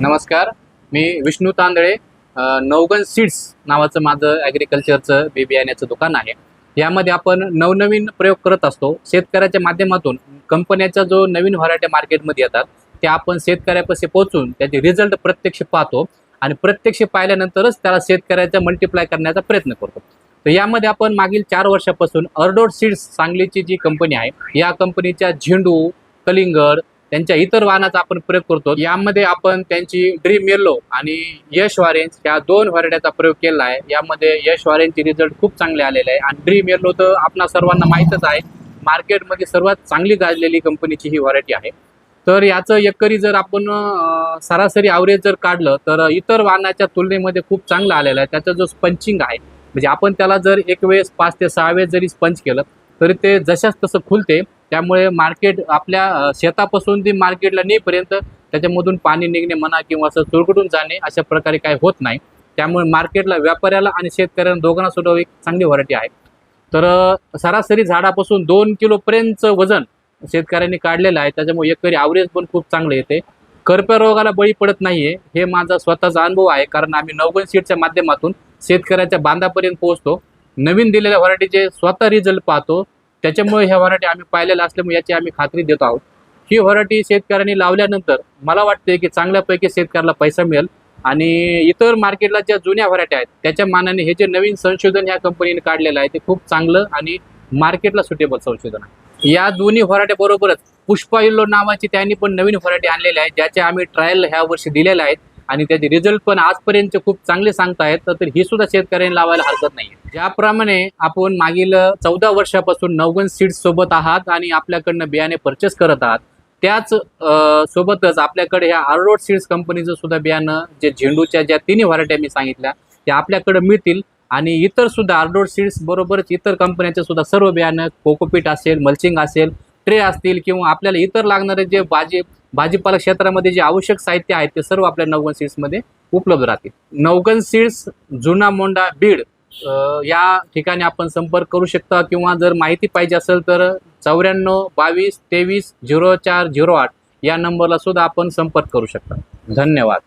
नमस्कार. मी विष्णू तांदळे नवगन सीड्स नावाचं माझं ॲग्रिकल्चरचं बी बियाण्याचं दुकान आहे. यामध्ये आपण नवनवीन प्रयोग करत असतो. शेतकऱ्याच्या माध्यमातून कंपन्याचा जो नवीन व्हरायटी मार्केटमध्ये येतात त्या आपण शेतकऱ्यापाशी पोहोचून त्याचे रिझल्ट प्रत्यक्ष पाहतो आणि प्रत्यक्ष पाहिल्यानंतरच त्याला शेतकऱ्याचा मल्टिप्लाय करण्याचा प्रयत्न करतो. तर यामध्ये आपण मागील चार वर्षापासून अर्डोड सीड्स सांगलीची जी कंपनी आहे या कंपनीच्या झेंडू कलिंगड त्यांच्या इतर वाहनाचा आपण प्रयोग करतो. यामध्ये आपण त्यांची ड्रीम येल्लो आणि यश ऑरेंज या दोन व्हरायट्याचा प्रयोग केला आहे. यामध्ये यश ऑरेंजचे रिझल्ट खूप चांगले आलेले आहे. आणि ड्रीम येलो तर आपणा सर्वांना माहीतच आहे. मार्केटमध्ये सर्वात चांगली गाजलेली कंपनीची ही व्हरायटी आहे. तर याचं एकरी जर आपण सरासरी ॲव्हरेज जर काढलं तर इतर वाहनाच्या तुलनेमध्ये खूप चांगलं आलेलं आहे. त्याचा जो स्पंचिंग आहे म्हणजे आपण त्याला जर एक वेळेस पाच ते सहा वेळेस जरी स्पंच केलं तरी ते जशाच तसं खुलते. त्यामुळे मार्केट आपल्या शेतापासून ती मार्केटला नेईपर्यंत त्याच्यामधून पाणी निघणे म्हणा किंवा असं चुरकटून जाणे अशा प्रकारे काय होत नाही. त्यामुळे मार्केटला व्यापाऱ्याला आणि शेतकऱ्यांना दोघांना सुद्धा एक चांगली व्हरायटी आहे. तर सरासरी झाडापासून दोन किलोपर्यंतचं वजन शेतकऱ्यांनी काढलेलं आहे. त्याच्यामुळे एकरी ॲव्हरेज पण खूप चांगलं येते. करप्या रोगाला बळी पडत नाहीये. हे माझा स्वतःचा अनुभव आहे. कारण आम्ही नवगण सीटच्या माध्यमातून शेतकऱ्याच्या बांधापर्यंत पोहोचतो. नवीन दिलेल्या व्हरायटीचे स्वतः रिझल्ट पाहतो. त्याच्यामुळे ह्या व्हरायटी आम्ही पाहिलेल्या असल्यामुळे याची आम्ही खात्री देत आहोत. ही व्हरायटी शेतकऱ्यांनी लावल्यानंतर मला वाटते की चांगल्यापैकी शेतकऱ्याला पैसा मिळेल. आणि इतर मार्केटला ज्या जुन्या व्हरायटी आहेत त्याच्या मानाने हे जे नवीन संशोधन ह्या कंपनीने काढलेलं आहे ते खूप चांगलं आणि मार्केटला सुटेबल संशोधन आहे. या दोन्ही व्हरायटी बरोबरच पुष्पा इल्लो नावाची त्यांनी पण नवीन व्हरायटी आणलेली आहे ज्याचे आम्ही ट्रायल ह्या वर्षी दिलेल्या आहेत. आणि त्याचे रिझल्ट पण आजपर्यंत खूप चांगले सांगतायत तर ही सुद्धा शेतकऱ्यांनी लावायला हरकत नाही ज्याप्रमाणे आपण मागील चौदा वर्षापासून नवगन सीड्स सोबत आहात आणि आपल्याकडनं बियाणे परचेस करत आहात त्याच सोबतच आपल्याकडे ह्या आररोड सीड्स कंपनीचं सुद्धा बियाणं जे झेंडूच्या ज्या तिन्ही व्हरायट्या मी सांगितल्या त्या आपल्याकडे मिळतील. आणि इतर सुद्धा आरडोड सीड्स बरोबरच इतर कंपन्यांचे सुद्धा सर्व बियाणं कोकोपीट असेल मल्चिंग असेल ट्रे असतील किंवा आपल्याला इतर लागणारे जे भाजी भाजीपाला क्षेत्रामध्ये जे आवश्यक साहित्य आहे ते सर्व आपल्या नवगन सीड्समध्ये उपलब्ध राहतील. नवगन सीड्स जुना मोंडा बीड या ठिकाणी आपण संपर्क करू शकता किंवा जर माहिती पाहिजे असेल तर चौऱ्याण्णव बावीस तेवीस झिरो चार झिरो आठ या नंबरला सुद्धा आपण संपर्क करू शकता. धन्यवाद.